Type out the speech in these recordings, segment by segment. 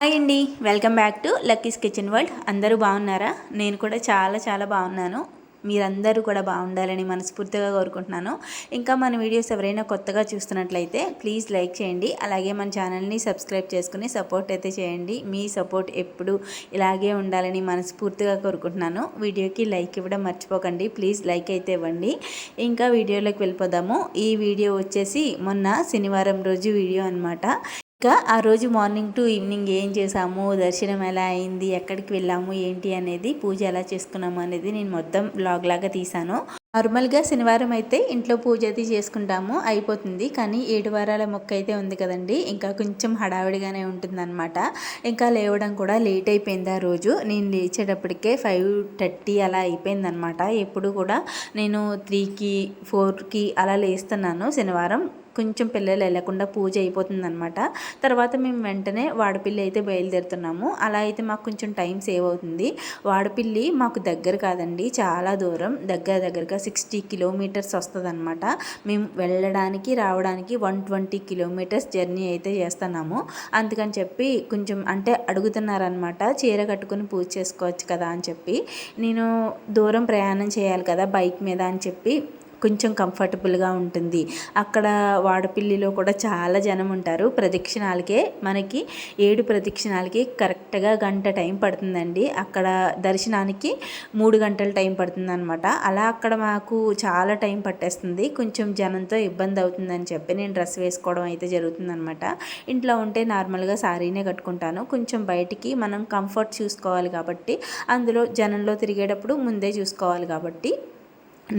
Hi అండి. Welcome back to Lucky's kitchen world. అందరూ బాగున్నారా? నేను కూడా చాలా చాలా బాగున్నాను. మీరందరూ కూడా బాగుండాలని మనస్ఫూర్తిగా కోరుకుంటున్నాను. ఇంకా మన వీడియోస్ ఎవరైనా కొత్తగా చూస్తున్నట్లయితే ప్లీజ్ లైక్ చేయండి. అలాగే మన ఛానల్ని సబ్స్క్రైబ్ చేసుకుని సపోర్ట్ అయితే చేయండి. మీ సపోర్ట్ ఎప్పుడు ఇలాగే ఉండాలని మనస్ఫూర్తిగా కోరుకుంటున్నాను. వీడియోకి లైక్ ఇవ్వడం మర్చిపోకండి. ప్లీజ్ లైక్ అయితే ఇవ్వండి. ఇంకా వీడియోలోకి వెళ్ళిపోదాము. ఈ వీడియో వచ్చేసి మొన్న శనివారం రోజు వీడియో అనమాట ఇంకా ఆ రోజు మార్నింగ్ టు ఈవినింగ్ ఏం చేసాము దర్శనం ఎలా అయింది? ఎక్కడికి వెళ్ళాము? ఏంటి అనేది పూజ ఎలా చేసుకున్నాము అనేది నేను మొత్తం బ్లాగ్ లాగా తీసాను నార్మల్గా శనివారం అయితే ఇంట్లో పూజ అది చేసుకుంటాము అయిపోతుంది. కానీ ఏడు వారాల మొక్క అయితే ఉంది కదండి. ఇంకా కొంచెం హడావిడిగానే ఉంటుందన్నమాట. ఇంకా లేవడం కూడా లేట్ అయిపోయింది ఆ రోజు. నేను లేచేటప్పటికే ఫైవ్ థర్టీ అలా అయిపోయిందనమాట ఎప్పుడు కూడా నేను త్రీకి ఫోర్కి అలా లేస్తున్నాను శనివారం. కొంచెం పిల్లలు వెళ్ళకుండా పూజ అయిపోతుందనమాట తర్వాత మేము వెంటనే వాడపిల్లి అయితే బయలుదేరుతున్నాము. అలా అయితే మాకు కొంచెం టైం సేవ్ అవుతుంది. వాడపిల్లి మాకు దగ్గర కాదండి చాలా దూరం. దగ్గర దగ్గరగా సిక్స్టీ కిలోమీటర్స్ వస్తుంది అనమాట మేము వెళ్ళడానికి రావడానికి వన్ ట్వంటీ కిలోమీటర్స్ జర్నీ అయితే చేస్తున్నాము. అందుకని చెప్పి కొంచెం అంటే అడుగుతున్నారనమాట చీర కట్టుకుని పూజ చేసుకోవచ్చు కదా అని చెప్పి. నేను దూరం ప్రయాణం చేయాలి కదా బైక్ మీద అని చెప్పి కొంచెం కంఫర్టబుల్గా ఉంటుంది. అక్కడ వాడపిల్లిలో కూడా చాలా జనం ఉంటారు. ప్రదక్షిణాలకే మనకి ఏడు ప్రదక్షిణాలకి కరెక్ట్గా గంట టైం పడుతుందండి. అక్కడ దర్శనానికి మూడు గంటల టైం పడుతుంది అనమాట అలా అక్కడ మాకు చాలా టైం పట్టేస్తుంది. కొంచెం జనంతో ఇబ్బంది అవుతుందని చెప్పి నేను డ్రెస్ వేసుకోవడం అయితే జరుగుతుందనమాట ఇంట్లో ఉంటే నార్మల్గా శారీనే కట్టుకుంటాను. కొంచెం బయటికి మనం కంఫర్ట్ చూసుకోవాలి కాబట్టి అందులో జనంలో తిరిగేటప్పుడు ముందే చూసుకోవాలి కాబట్టి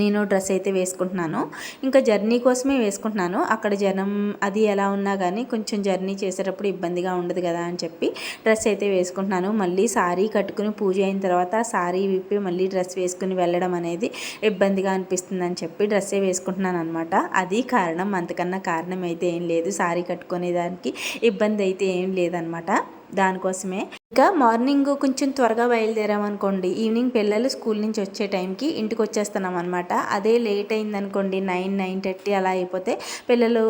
నేను డ్రెస్ అయితే వేసుకుంటున్నాను. ఇంకా జర్నీ కోసమే వేసుకుంటున్నాను. అక్కడ జనం అది ఎలా ఉన్నా కానీ కొంచెం జర్నీ చేసేటప్పుడు ఇబ్బందిగా ఉండదు కదా అని చెప్పి డ్రెస్ అయితే వేసుకుంటున్నాను. మళ్ళీ సారీ కట్టుకుని పూజ అయిన తర్వాత సారీ విప్పి మళ్ళీ డ్రెస్ వేసుకుని వెళ్ళడం అనేది ఇబ్బందిగా అనిపిస్తుంది అని చెప్పి డ్రెస్సే వేసుకుంటున్నాను అనమాట అది కారణం అంతకన్నా కారణం అయితే ఏం లేదు. సారీ కట్టుకునే దానికి ఇబ్బంది అయితే ఏం లేదనమాట దానికోసమే ఇంకా మార్నింగ్ కొంచెం త్వరగా బయలుదేరామనుకోండి. ఈవినింగ్ పిల్లలు స్కూల్ నుంచి వచ్చే టైంకి ఇంటికి వచ్చేస్తున్నాం అనమాట అదే లేట్ అయిందనుకోండి నైన్ నైన్ థర్టీ అలా అయిపోతే పిల్లలు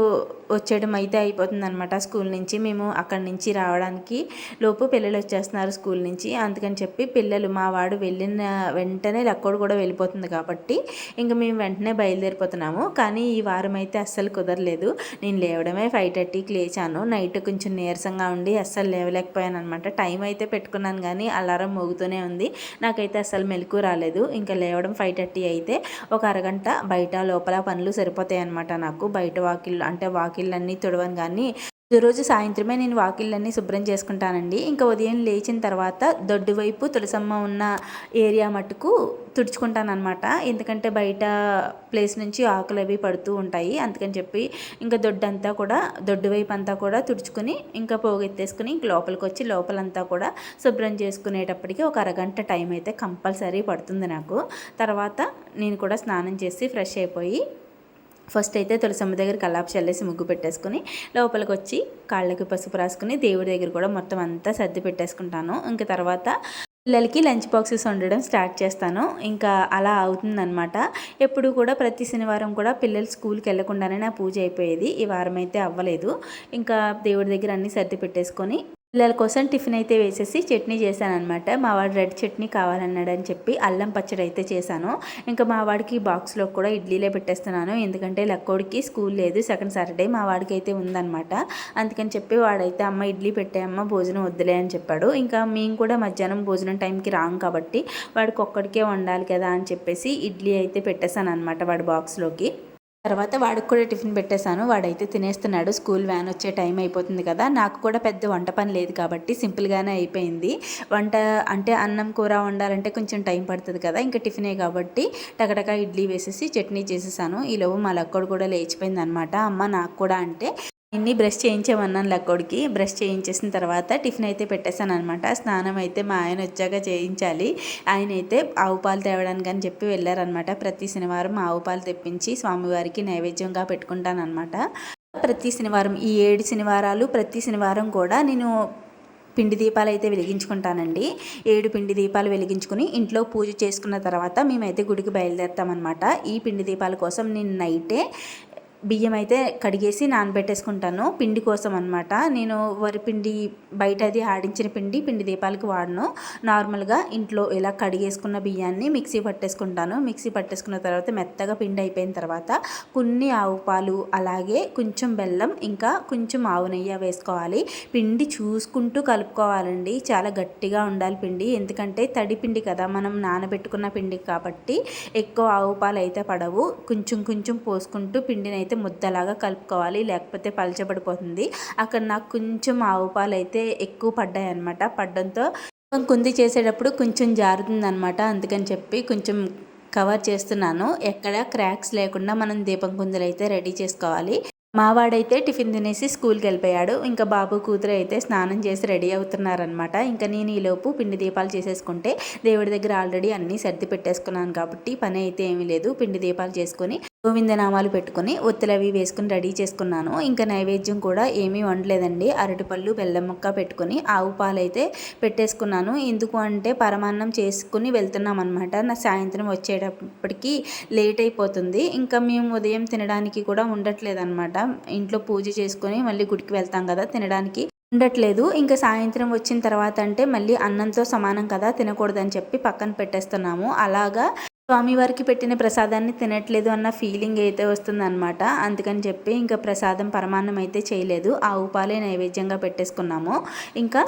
వచ్చేయడం అయితే అయిపోతుంది అనమాట స్కూల్ నుంచి. మేము అక్కడి నుంచి రావడానికి లోపు పిల్లలు వచ్చేస్తున్నారు స్కూల్ నుంచి. అందుకని చెప్పి పిల్లలు మా వాడు వెళ్ళిన వెంటనే లక్కోడు కూడా వెళ్ళిపోతుంది కాబట్టి ఇంకా మేము వెంటనే బయలుదేరిపోతున్నాము. కానీ ఈ వారం అయితే అస్సలు కుదరలేదు. నేను లేవడమే ఫైవ్ థర్టీకి లేచాను. నైట్ కొంచెం నీరసంగా ఉండి అస్సలు లేవలేకపోయాను అనమాట టైం అయితే పెట్టుకున్నాను కానీ అలారం మోగుతూనే ఉంది. నాకైతే అసలు మెలకు రాలేదు. ఇంకా లేవడం ఫైవ్ థర్టీ అయితే ఒక అరగంట బయట లోపల పనులు సరిపోతాయి అనమాట నాకు. బయట వాకిల్ అంటే వాకిళ్ళన్నీ తుడవను కానీ రోజు సాయంత్రమే నేను వాకిళ్ళన్నీ శుభ్రం చేసుకుంటానండి. ఇంకా ఉదయం లేచిన తర్వాత దొడ్డు వైపు తులసమ్మ ఉన్న ఏరియా మట్టుకు తుడుచుకుంటానమాట ఎందుకంటే బయట ప్లేస్ నుంచి ఆకులు అవి పడుతూ ఉంటాయి. అందుకని చెప్పి ఇంకా దొడ్డంతా కూడా దొడ్డు వైపు అంతా కూడా తుడుచుకుని ఇంకా పోగెత్తేసుకుని ఇంక లోపలికి వచ్చి లోపలంతా కూడా శుభ్రం చేసుకునేటప్పటికి ఒక అరగంట టైం అయితే కంపల్సరీ పడుతుంది నాకు. తర్వాత నేను కూడా స్నానం చేసి ఫ్రెష్ అయిపోయి ఫస్ట్ అయితే తులసమ్మ దగ్గర కల్లాపు చల్లేసి ముగ్గు పెట్టేసుకుని లోపలికి వచ్చి కాళ్ళకి పసుపు రాసుకుని దేవుడి దగ్గర కూడా మొత్తం అంతా సర్ది పెట్టేసుకుంటాను. ఇంకా తర్వాత పిల్లలకి లంచ్ బాక్సెస్ వండడం స్టార్ట్ చేస్తాను. ఇంకా అలా అవుతుందనమాట ఎప్పుడు కూడా ప్రతి శనివారం కూడా పిల్లలు స్కూల్కి వెళ్ళకుండానే నా పూజ అయిపోయేది. ఈ వారం అయితే అవ్వలేదు. ఇంకా దేవుడి దగ్గర అన్నీ సర్ది పెట్టేసుకొని పిల్లల కోసం టిఫిన్ అయితే వేసేసి చట్నీ చేశానమాట అనమాట మా వాడు రెడ్ చట్నీ కావాలన్నాడు అని చెప్పి అల్లం పచ్చడి అయితే చేశాను. ఇంకా మా వాడికి బాక్స్లో కూడా ఇడ్లీలే పెట్టేస్తున్నాను. ఎందుకంటే లక్కోడికి స్కూల్ లేదు సెకండ్ సాటర్డే మా వాడికి అయితే ఉందనమాట అందుకని చెప్పి వాడైతే అమ్మ ఇడ్లీ పెట్టే అమ్మ భోజనం వద్దులే అని చెప్పాడు. ఇంకా మేము కూడా మధ్యాహ్నం భోజనం టైంకి రాం కాబట్టి వాడికి ఒక్కడికే వండాలి కదా అని చెప్పేసి ఇడ్లీ అయితే పెట్టేశాను అనమాట వాడి బాక్స్లోకి. తర్వాత వాడికి కూడా టిఫిన్ పెట్టేశాను. వాడైతే తినేస్తున్నాడు. స్కూల్ వ్యాన్ వచ్చే టైం అయిపోతుంది కదా. నాకు కూడా పెద్ద వంట పని లేదు కాబట్టి సింపుల్గానే అయిపోయింది. వంట అంటే అన్నం కూర వండాలంటే కొంచెం టైం పడుతుంది కదా. ఇంకా టిఫినే కాబట్టి టకటక ఇడ్లీ వేసేసి చట్నీ చేసేసాను. ఈలోపు మా లక్కడు కూడా లేచిపోయింది అనమాట అమ్మ నాకు కూడా అంటే ఇన్ని బ్రష్ చేయించామన్నాను లక్కోడికి బ్రష్ చేయించేసిన తర్వాత టిఫిన్ అయితే పెట్టేశాను అనమాట స్నానం అయితే మా ఆయన వచ్చాక చేయించాలి. ఆయన అయితే ఆవు పాలు తేవడానికి అని చెప్పి వెళ్ళారనమాట ప్రతి శనివారం ఆవు పాలు తెప్పించి స్వామివారికి నైవేద్యంగా పెట్టుకుంటానమాట ప్రతి శనివారం ఈ ఏడు శనివారాలు ప్రతి శనివారం కూడా నేను పిండి దీపాలు అయితే వెలిగించుకుంటానండి. ఏడు పిండి దీపాలు వెలిగించుకుని ఇంట్లో పూజ చేసుకున్న తర్వాత మేమైతే గుడికి బయలుదేరుతామన్నమాట. ఈ పిండి దీపాల కోసం నేను నైటే బియ్యం అయితే కడిగేసి నానబెట్టేసుకుంటాను. పిండి కోసం అనమాట నేను వరి పిండి బయట అది ఆడించిన పిండి పిండి దీపాలకు వాడను. నార్మల్గా ఇంట్లో ఇలా కడిగేసుకున్న బియ్యాన్ని మిక్సీ పట్టేసుకుంటాను. మిక్సీ పట్టేసుకున్న తర్వాత మెత్తగా పిండి అయిపోయిన తర్వాత కొన్ని ఆవు పాలు అలాగే కొంచెం బెల్లం ఇంకా కొంచెం ఆవు నెయ్యి వేసుకోవాలి. పిండి చూసుకుంటూ కలుపుకోవాలండి. చాలా గట్టిగా ఉండాలి పిండి. ఎందుకంటే తడి పిండి కదా మనం నానబెట్టుకున్న పిండి కాబట్టి ఎక్కువ ఆవు పాలు అయితే పడవు. కొంచెం కొంచెం పోసుకుంటూ పిండిని అయితే ముద్దలాగా కలుపుకోవాలి లేకపోతే పలచబడిపోతుంది. అక్కడ నాకు కొంచెం ఆవు పాలు అయితే ఎక్కువ పడ్డాయి అనమాట పడ్డంతో కుంది చేసేటప్పుడు కొంచెం జారుతుందనమాట అందుకని చెప్పి కొంచెం కవర్ చేస్తున్నాను. ఎక్కడ క్రాక్స్ లేకుండా మనం దీపం కుందులు అయితే రెడీ చేసుకోవాలి. మావాడైతే టిఫిన్ తినేసి స్కూల్కి వెళ్ళిపోయాడు. ఇంకా బాబు కూతురు అయితే స్నానం చేసి రెడీ అవుతున్నారనమాట ఇంకా నేను ఈలోపు పిండి దీపాలు చేసేసుకుంటే దేవుడి దగ్గర ఆల్రెడీ అన్నీ సర్ది పెట్టేసుకున్నాను కాబట్టి పని అయితే ఏమీ లేదు. పిండి దీపాలు చేసుకొని గోవిందనామాలు పెట్టుకొని ఒత్తులు అవి వేసుకుని రెడీ చేసుకున్నాను. ఇంకా నైవేద్యం కూడా ఏమీ వండలేదండి. అరటిపళ్ళు బెల్లం ముక్క పెట్టుకుని ఆవు పాలు అయితే పెట్టేసుకున్నాను. ఎందుకు అంటే పరమాన్నం చేసుకుని వెళ్తున్నాం అనమాట నా సాయంత్రం వచ్చేటప్పటికి లేట్ అయిపోతుంది. ఇంకా మేము ఉదయం తినడానికి కూడా ఉండట్లేదు అనమాట ఇంట్లో పూజ చేసుకొని మళ్ళీ గుడికి వెళ్తాం కదా తినడానికి ఉండట్లేదు. ఇంకా సాయంత్రం వచ్చిన తర్వాత అంటే మళ్ళీ అన్నంతో సమానం కదా తినకూడదని చెప్పి పక్కన పెట్టేస్తున్నాము. అలాగా స్వామివారికి పెట్టిన ప్రసాదాన్ని తినట్లేదు అన్న ఫీలింగ్ అయితే వస్తుందన్నమాట. అందుకని చెప్పి ఇంకా ప్రసాదం పరమాన్నం అయితే చేయలేదు. ఆవు పాలే నైవేద్యంగా పెట్టేసుకున్నాము. ఇంకా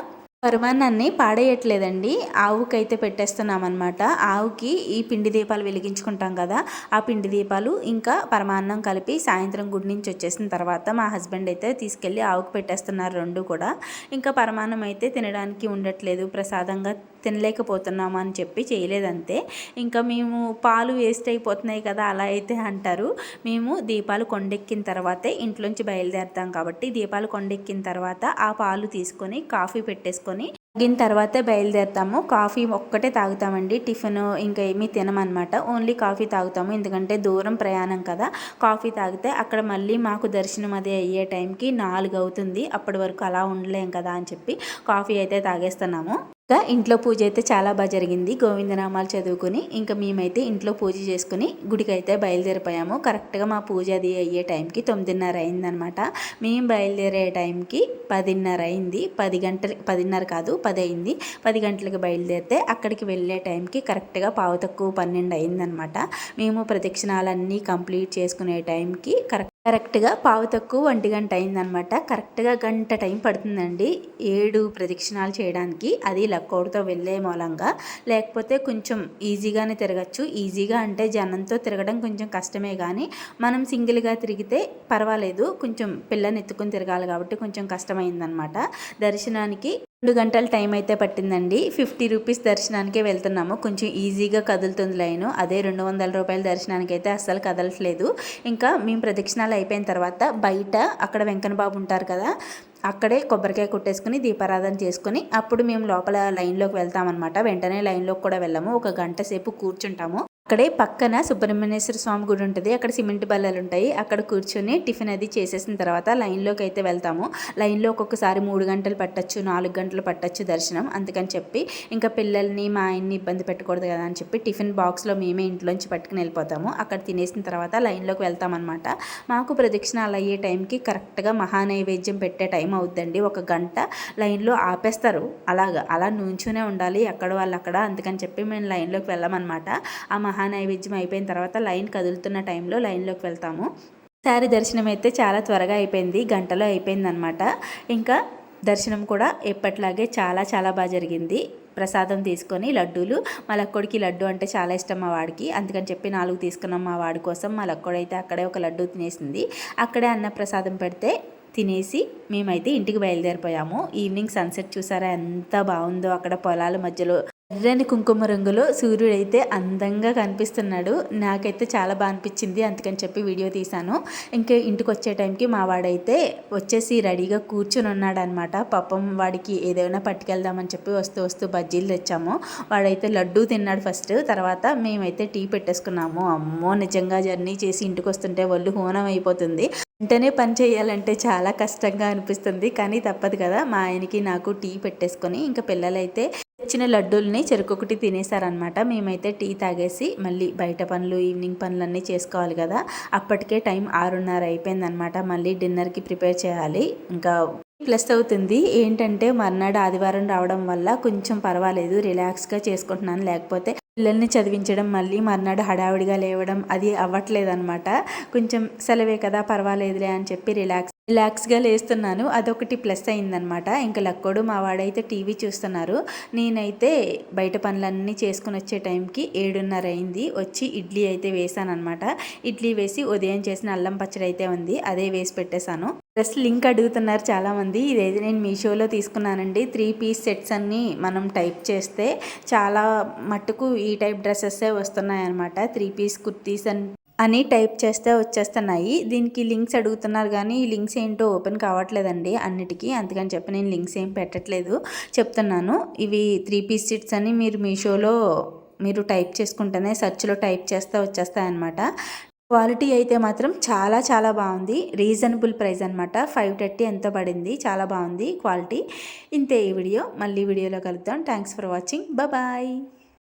పరమాన్నాన్ని పాడేయట్లేదండి. ఆవుకైతే పెట్టేస్తున్నాం అనమాట ఆవుకి ఈ పిండి దీపాలు వెలిగించుకుంటాం కదా ఆ పిండి దీపాలు ఇంకా పరమాన్నం కలిపి సాయంత్రం గుడి నుంచి వచ్చేసిన తర్వాత మా హస్బెండ్ అయితే తీసుకెళ్ళి ఆవుకు పెట్టేస్తున్నారు రెండు కూడా. ఇంకా పరమాన్నం అయితే తినడానికి ఉండట్లేదు. ప్రసాదంగా తినలేకపోతున్నాము అని చెప్పి చేయలేదంతే. ఇంకా మేము పాలు వేస్ట్ అయిపోతున్నాయి కదా అలా అయితే అంటారు. మేము దీపాలు కొండెక్కిన తర్వాతే ఇంట్లోంచి బయలుదేరుతాం కాబట్టి దీపాలు కొండెక్కిన తర్వాత ఆ పాలు తీసుకొని కాఫీ పెట్టేసుకొని తగ్గిన తర్వాతే బయలుదేరుతాము. కాఫీ ఒక్కటే తాగుతామండి టిఫిన్ ఇంకా ఏమీ తినమనమాట. ఓన్లీ కాఫీ తాగుతాము ఎందుకంటే దూరం ప్రయాణం కదా. కాఫీ తాగితే అక్కడ మళ్ళీ మాకు దర్శనం అది అయ్యే టైంకి నాలుగు అవుతుంది. అప్పటి వరకు అలా ఉండలేం కదా అని చెప్పి కాఫీ అయితే తాగేస్తున్నాము. ఇంకా ఇంట్లో పూజ అయితే చాలా బాగా జరిగింది. గోవిందనామాలు చదువుకుని ఇంకా మేమైతే ఇంట్లో పూజ చేసుకుని గుడికి అయితే బయలుదేరిపోయాము. కరెక్ట్గా మా పూజ అది అయ్యే టైంకి తొమ్మిదిన్నర అయిందనమాట మేము బయలుదేరే టైంకి పదిన్నర అయింది. పది గంటల పదిన్నర కాదు పది అయింది. పది గంటలకు బయలుదేరితే అక్కడికి వెళ్ళే టైంకి కరెక్ట్గా పావు తక్కువ పన్నెండు అయిందనమాట మేము ప్రదక్షిణాలన్నీ కంప్లీట్ చేసుకునే టైంకి కరెక్ట్ కరెక్ట్గా పావు తక్కువ ఒంటి గంట అయిందనమాట కరెక్ట్గా గంట టైం పడుతుందండి. ఏడు ప్రదక్షిణాలు చేయడానికి. అది లక్కోడితో వెళ్ళే మూలంగా. లేకపోతే కొంచెం ఈజీగానే తిరగచ్చు. ఈజీగా అంటే జనంతో తిరగడం కొంచెం కష్టమే కానీ మనం సింగిల్గా తిరిగితే పర్వాలేదు. కొంచెం పిల్లని ఎత్తుకుని తిరగాలి కాబట్టి కొంచెం కష్టమైందనమాట దర్శనానికి రెండు గంటల టైం అయితే పట్టిందండి. ఫిఫ్టీ రూపీస్ దర్శనానికే వెళ్తున్నాము. కొంచెం ఈజీగా కదులుతుంది లైను. అదే రెండు వందల రూపాయల దర్శనానికి అయితే అస్సలు కదలట్లేదు. ఇంకా మేము ప్రదక్షిణాలు అయిపోయిన తర్వాత బయట అక్కడ వెంకన్న బాబు ఉంటారు కదా అక్కడే కొబ్బరికాయ కొట్టేసుకుని దీపారాధన చేసుకుని అప్పుడు మేము లోపల లైన్లోకి వెళ్తామన్నమాట. వెంటనే లైన్లోకి కూడా వెళ్ళాము. ఒక గంట సేపు కూర్చుంటాము. అక్కడే పక్కన సుబ్రహ్మణ్యేశ్వర స్వామి గుడి ఉంటుంది. అక్కడ సిమెంట్ బల్లలు ఉంటాయి అక్కడ కూర్చొని టిఫిన్ అది చేసేసిన తర్వాత లైన్లోకి అయితే వెళ్తాము. లైన్లో ఒక్కొక్కసారి మూడు గంటలు పట్టచ్చు నాలుగు గంటలు పట్టచ్చు దర్శనం అందుకని చెప్పి ఇంకా పిల్లల్ని మా ఆయన్ని ఇబ్బంది పెట్టకూడదు కదా అని చెప్పి టిఫిన్ బాక్స్లో మేమే ఇంట్లోంచి పట్టుకుని వెళ్ళిపోతాము. అక్కడ తినేసిన తర్వాత లైన్లోకి వెళ్తామన్నమాట. మాకు ప్రదక్షిణాలు అయ్యే టైంకి కరెక్ట్గా మహానైవేద్యం పెట్టే టైం అవుద్దండి. ఒక గంట లైన్లో ఆపేస్తారు. అలాగా అలా నుంచునే ఉండాలి. ఎక్కడ వాళ్ళు అక్కడ అందుకని చెప్పి మేము లైన్లోకి వెళ్ళామన్నమాట. ఆ మహా మహానైవేద్యం అయిపోయిన తర్వాత లైన్ కదులుతున్న టైంలో లైన్లోకి వెళ్తాము. సారి దర్శనం అయితే చాలా త్వరగా అయిపోయింది గంటలో అయిపోయిందనమాట ఇంకా దర్శనం కూడా ఎప్పట్లాగే చాలా చాలా బాగా జరిగింది. ప్రసాదం తీసుకొని లడ్డూలు మా లక్కోడికి లడ్డు అంటే చాలా ఇష్టం మా వాడికి. అందుకని చెప్పి నాలుగు తీసుకున్నాం మా వాడి కోసం. మా లక్కోడైతే అక్కడే ఒక లడ్డు తినేసింది. అక్కడే అన్న ప్రసాదం పెడితే తినేసి మేమైతే ఇంటికి బయలుదేరిపోయాము. ఈవినింగ్ సన్సెట్ చూసారా ఎంత బాగుందో. అక్కడ పొలాల మధ్యలో ఎర్రని కుంకుమ రంగులో సూర్యుడైతే అందంగా కనిపిస్తున్నాడు. నాకైతే చాలా బాగా అనిపించింది. అందుకని చెప్పి వీడియో తీశాను. ఇంకా ఇంటికి వచ్చే టైంకి మా వాడైతే వచ్చేసి రెడీగా కూర్చుని ఉన్నాడనమాట పాపం వాడికి ఏదైనా పట్టుకెళ్దామని చెప్పి వస్తూ వస్తూ బజ్జీలు తెచ్చాము. వాడైతే లడ్డూ తిన్నాడు ఫస్ట్. తర్వాత మేమైతే టీ పెట్టేసుకున్నాము. అమ్మో నిజంగా జర్నీ చేసి ఇంటికి వస్తుంటే ఒళ్ళు హోనం అయిపోతుంది. వెంటనే పని చేయాలంటే చాలా కష్టంగా అనిపిస్తుంది. కానీ తప్పదు కదా. మా ఆయనకి నాకు టీ పెట్టేసుకొని ఇంకా పిల్లలైతే తెచ్చిన లడ్డూల్ని చెరుకొకటి తినేసారనమాట మేమైతే టీ తాగేసి మళ్ళీ బయట పనులు ఈవినింగ్ పనులన్నీ చేసుకోవాలి కదా. అప్పటికే టైం ఆరున్నర అయిపోయిందనమాట మళ్ళీ డిన్నర్కి ప్రిపేర్ చేయాలి. ఇంకా ప్లస్ అవుతుంది ఏంటంటే మర్నాడు ఆదివారం రావడం వల్ల కొంచెం పర్వాలేదు. రిలాక్స్గా చేసుకుంటున్నాను. లేకపోతే పిల్లల్ని చదివించడం మళ్ళీ మర్నాడు హడావిడిగా లేవడం అది అవ్వట్లేదనమాట కొంచెం సెలవే కదా పర్వాలేదులే అని చెప్పి రిలాక్స్ రిలాక్స్గా లేస్తున్నాను. అదొకటి ప్లస్ అయిందనమాట ఇంకా లక్కోడు మా వాడైతే టీవీ చూస్తున్నారు. నేనైతే బయట పనులన్నీ చేసుకుని వచ్చే టైంకి ఏడున్నర అయింది. వచ్చి ఇడ్లీ అయితే వేసాను అనమాట ఇడ్లీ వేసి ఉదయం చేసిన అల్లం పచ్చడి అయితే ఉంది. అదే వేసి పెట్టేశాను. డ్రెస్ లింక్ అడుగుతున్నారు చాలామంది. ఇదైతే నేను మీషోలో తీసుకున్నానండి. త్రీ పీస్ సెట్స్ అన్నీ మనం టైప్ చేస్తే చాలా మట్టుకు ఈ టైప్ డ్రెస్సెస్సే వస్తున్నాయన్నమాట. త్రీ పీస్ కుర్తీస్ అండ్ అని టైప్ చేస్తే వచ్చేస్తున్నాయి. దీనికి లింక్స్ అడుగుతున్నారు కానీ ఈ లింక్స్ ఏంటో ఓపెన్ కావట్లేదండి అన్నిటికీ. అందుకని చెప్పి నేను లింక్స్ ఏం పెట్టట్లేదు. చెప్తున్నాను. ఇవి త్రీ పీస్ సెట్స్ అని మీరు మీషోలో మీరు టైప్ చేసుకుంటేనే సెర్చ్లో టైప్ చేస్తే వచ్చేస్తాయన్నమాట. క్వాలిటీ అయితే మాత్రం చాలా చాలా బాగుంది. రీజనబుల్ ప్రైస్ అనమాట ఫైవ్ థర్టీ ఎంత పడింది. చాలా బాగుంది క్వాలిటీ. ఇంతే ఈ వీడియో. మళ్ళీ వీడియోలో కలుద్దాం. Thanks for watching. బాయ్.